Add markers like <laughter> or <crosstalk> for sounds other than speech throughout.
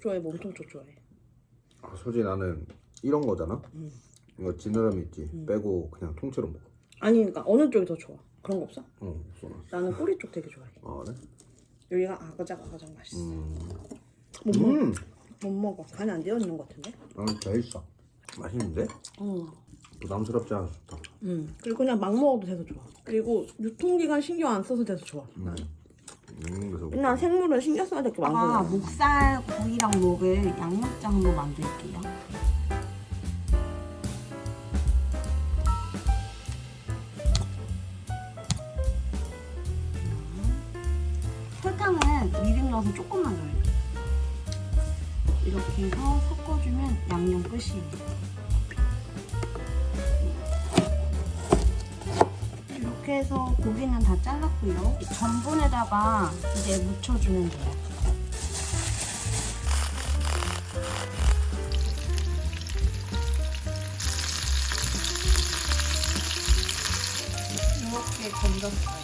좋아해, 몸통 쪽 좋아해? 아, 솔직히 나는 이런 거잖아. 음. 이거 지느러미 있지. 빼고 그냥 통째로 먹어. 아니, 그러니까 어느 쪽이 더 좋아? 그런 거 없어? 어, 쏘나. 나는 꼬리 쪽 되게 좋아해. 아 그래? 여기가 아가작 아가작 맛있어. 음. 못 먹어. 음. 못 먹어. 간이 안 되어 있는 것 같은데? 나는 돼 있어. 맛있는데? 어. 부담스럽지 않아 좋다. 음. 그리고 그냥 막 먹어도 돼서 좋아. 그리고 유통기간 신경 안 써서 돼서 좋아. 음. 음, 맨날 생물은 신경 써야 될게 아, 많구나. 목살 구이랑 먹을 양념장 한번 만들게요. 설탕은 미림 넣어서 조금만 넣어요. 이렇게 해서 섞어주면 양념 끝이에요. 이렇게 해서 고기는 다 잘랐고요. 전분에다가 이제 묻혀주면 돼요. 이렇게 건졌어요.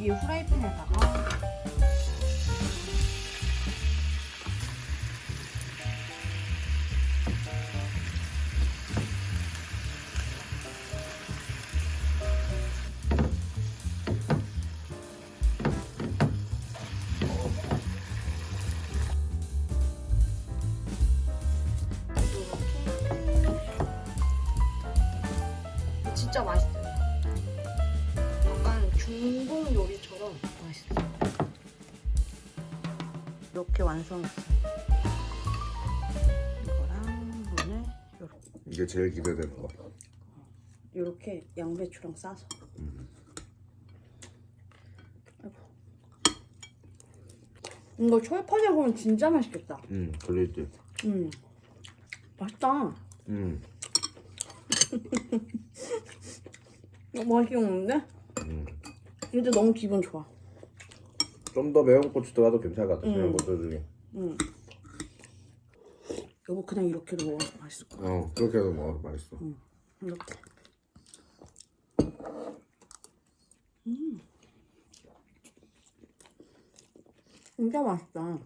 이 후라이팬에다가 진짜 맛있어요. 약간 중국 요리처럼 맛있어요. 이렇게 완성했어요. 이거랑 오늘 요렇게, 이게 제일 기대되는 거. 요렇게 양배추랑 싸서. 아이고. 이거 철판에 보면 진짜 맛있겠다. 음, 걸릴지. 음. 맛있다. 음, <laughs> 너무 맛있게 먹는데? 음. 근데 너무 기분 좋아. 좀 더 매운 고추 들어가도 괜찮을 것 같아. 음. 매운 고추 중에. 응. 여보 그냥 이렇게도 먹어서 맛있을 거야. 어, 그렇게 해도 뭐 맛있어. 이렇게. 음. 진짜 맛있다.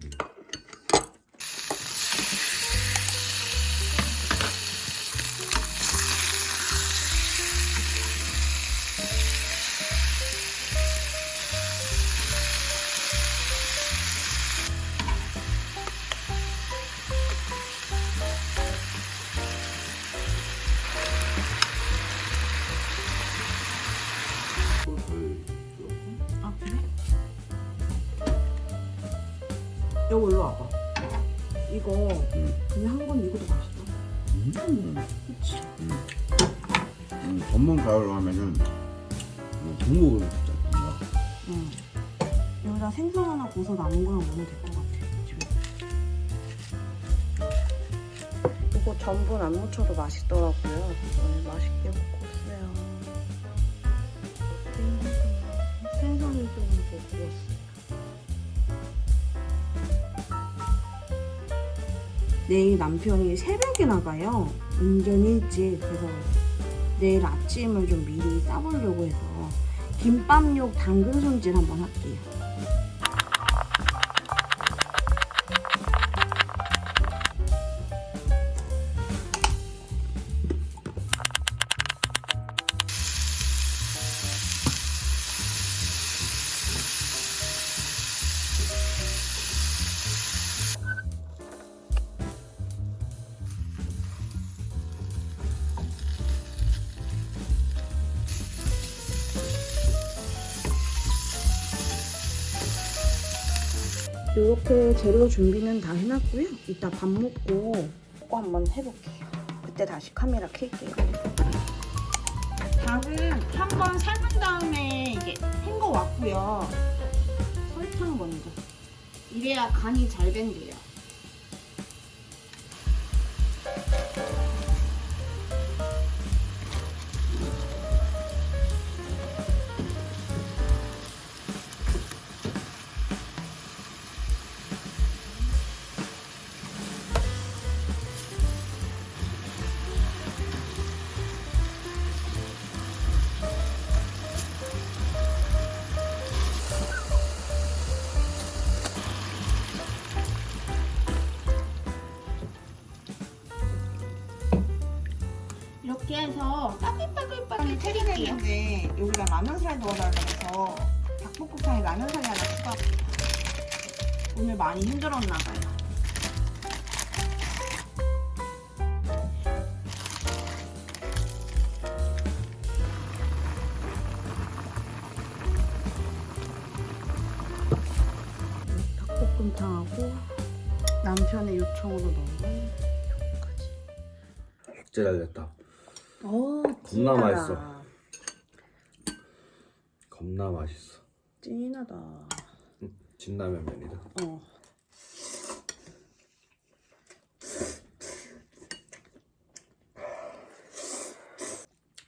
아 그래? 여보 일로 와봐. 이거 그냥 한 건 이거도 맛있다. 그치? 음, 전문 가을로 하면은 뭐 중국을 진짜 뭔가 응. 여기다 생선 하나 구워서 남은 거랑 넣으면 될 것 같아. 지금. 이거 전분 안 묻혀도 맛있더라고요. 오늘 맛있게 먹고 더 구웠어요. 내일 남편이 새벽에 나가요. 운전 일찍. 그래서 내일 아침을 좀 미리 싸보려고 해서 김밥육 당근 손질 한번 할게요. 이렇게 재료 준비는 다 해놨고요. 이따 밥 먹고 또 한번 해볼게요. 그때 다시 카메라 켤게요. 닭은 한번 삶은 다음에 이게 헹궈 왔고요. 설탕 먼저. 이래야 간이 잘 밴대요. 따끈따끈따끈 차리는데 여기다 라면살 넣어달라고 해서 닭볶음탕에 라면살이 하나 추가 오늘 많이 힘들었나 봐요. 닭볶음탕하고 남편의 요청으로 넣은 요까지. 진짜 겁나 맛있어. 겁나 맛있어. 찐하다. 진라면 면이다. 어.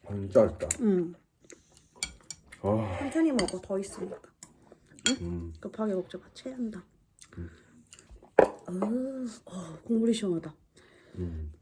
아, 진짜 맛있다. 응. 아, 천천히 먹어. 더 있으니까. 음. 급하게 먹지 마. 체한다. 음. 어, 국물이 시원하다. 음.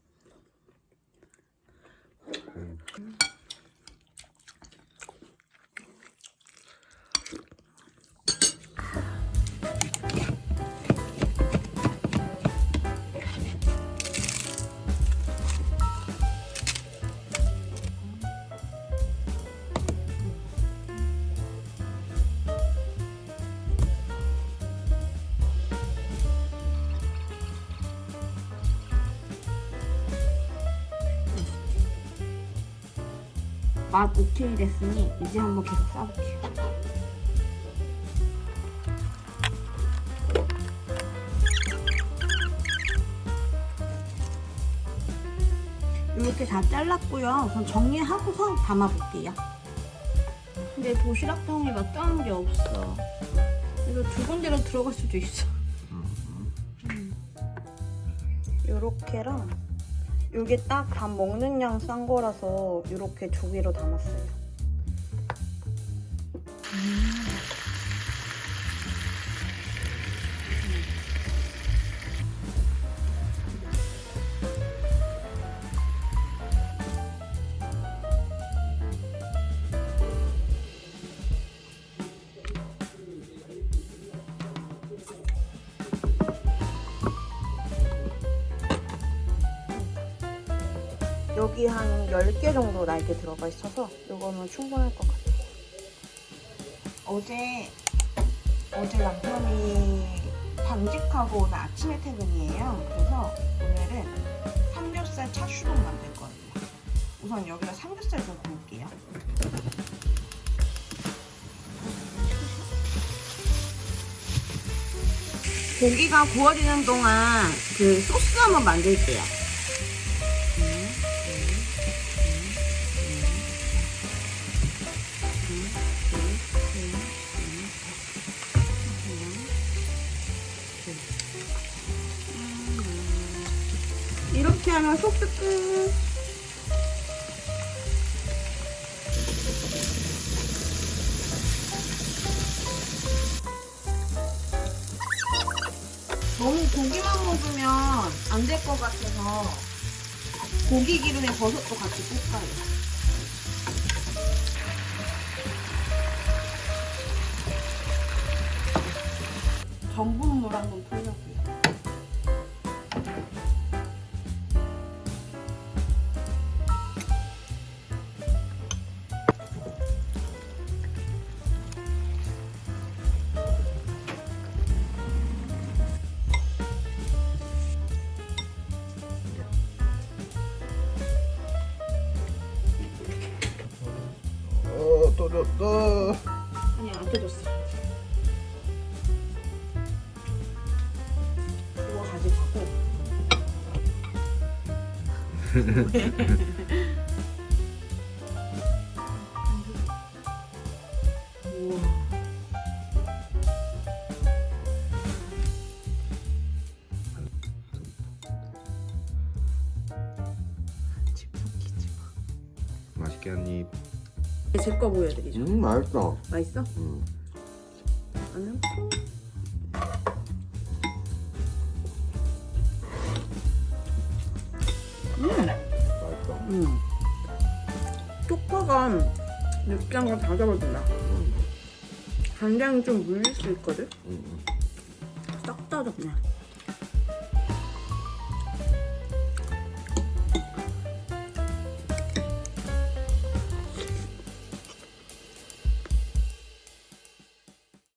맛 오케이 됐으니 이제 한번 계속 싸볼게요. 이렇게 다 잘랐고요. 그럼 정리하고서 담아볼게요. 근데 도시락통이 마땅한 게 없어. 이거 두 군데로 들어갈 수도 있어. 요렇게랑 요게 딱 밥 먹는 양 싼 거라서 요렇게 두 개로 담았어요. 여기 한 10개 정도 날개 들어가 있어서 요거면 충분할 것 같아요. 어제 어제 남편이 당직하고 오늘 아침에 퇴근이에요. 그래서 오늘은 삼겹살 차슈동 만들 거예요. 우선 여기다 삼겹살 좀 구울게요. 고기가 구워지는 동안 그 소스 한번 만들게요. 소스 끝. 너무 고기만 먹으면 안 될 것 같아서 고기 기름에 버섯도 같이 볶아요. 전분 물 한번 풀려고 뜯었어. 이거 가져가고. 우와. 맛있게 한 입. 제 거 보여드리죠. 음, 맛있어. 맛있어? 음. 나는 맛있어. 음. 쪽파가 느끼한 걸다 잡아준다. 간장이 좀 물릴 수 있거든? 음, 음. 싹다 잡네.